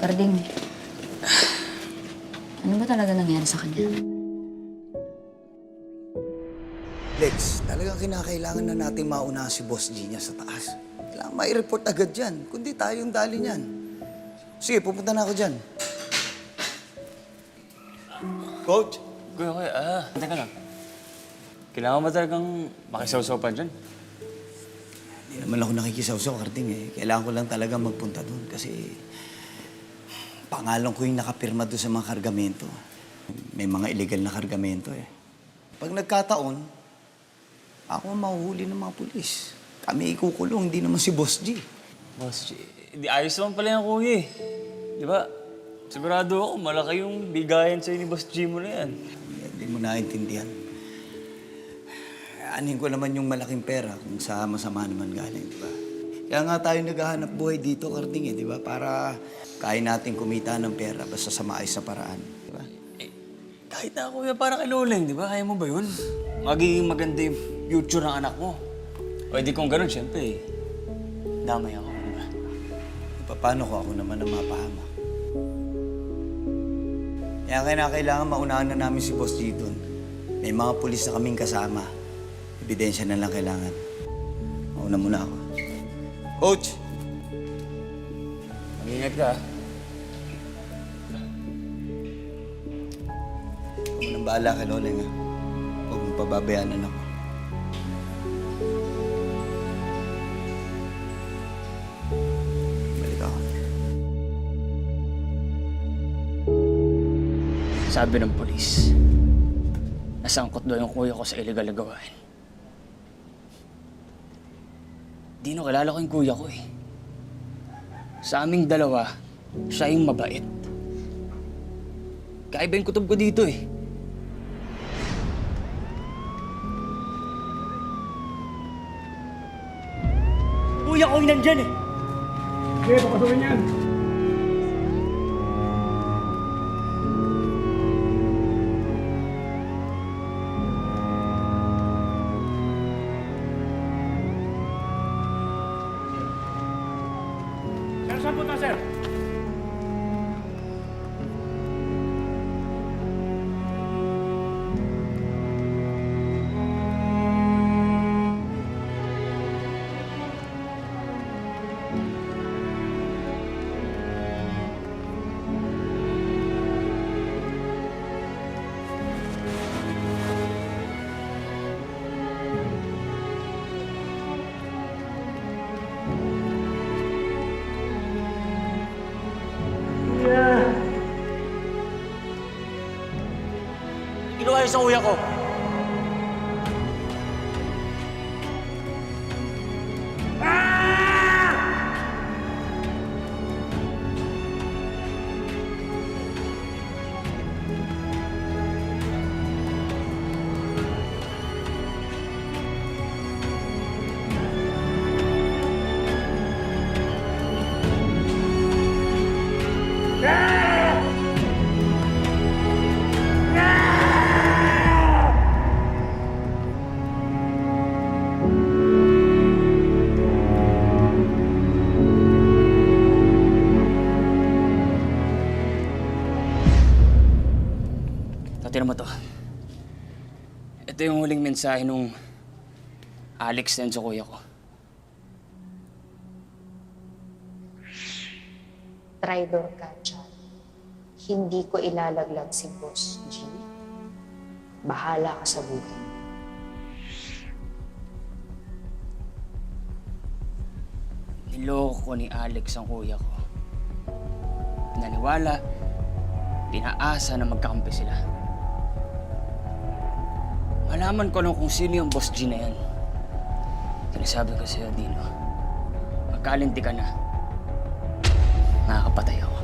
Parding, ano ba talaga nangyari sa kanya? Lex, talagang kinakailangan na natin mauna si Boss G niya sa taas. Kailangan may report agad dyan, kundi tayo yung dali niyan. Sige, pupunta na ako dyan. Coach? Kuya, kuya, ah, teka lang. Kailangan ba talagang makisawsaw pa dyan? Hindi naman ako nakikisawsaw, Karding eh. Kailangan ko lang talaga magpunta doon kasi pangalan ko yung nakapirma doon sa mga kargamento. May mga illegal na kargamento eh. Pag nagkataon, ako ang mahuhuli ng mga pulis. Kami ikukulong, hindi naman si Boss G. Boss, di ayos naman pala yung kuya eh. Di ba? Sigurado ako, malaki yung bigayan sa'yo ni Boss G mo na yan. Hindi mo naintindihan. Anin ko naman yung malaking pera kung sa masama naman galing, di ba? Kaya nga tayo naghahanap buhay dito, Karding, eh, di ba? Para kaya natin kumita ng pera basta sa maayos na paraan, di ba? Eh, kahit na kuya, para kay Loleng, di ba? Kaya mo ba yun? Magiging maganda yung future ng anak mo. O di kung ganun, syempre, eh, damay ako, di ba? Pa- Paano ko ako naman ang mapahama? Kaya kailangan maunahan na namin si Boss G doon. May mga pulis na kaming kasama. Ebidensya na lang kailangan. Mauna muna ako. Coach! Mag-ingat ka, ah. Ako nang bahala kay Loleng, ha? Huwag mong pababayaan anak. Balik ako. Sabi ng polis, nasangkot daw yung kuya ko sa illegal na gawain. Di no, kilala ko yung kuya ko eh. Sa aming dalawa, siya yung mabait. Kaiba yung kutob ko dito eh. Kuya ko yung nandyan eh. Sige, papasukin yan. Saan punta, sir? Kinuha yun sa kuya ko. Ito, tinan mo to. Ito yung huling mensahe nung Alex na sa kuya ko. Traitor ka, Chad. Hindi ko ilalaglag si Boss G. Bahala ka sa buhay. mo. Niloko ko ni Alex ang kuya ko. Naniwala, pinaasa na magkakampi sila. Malaman ko lang kung sino yung boss G na yan. Sinasabi ko sa'yo, Dino, magkalinti ka na, nakakapatay ako.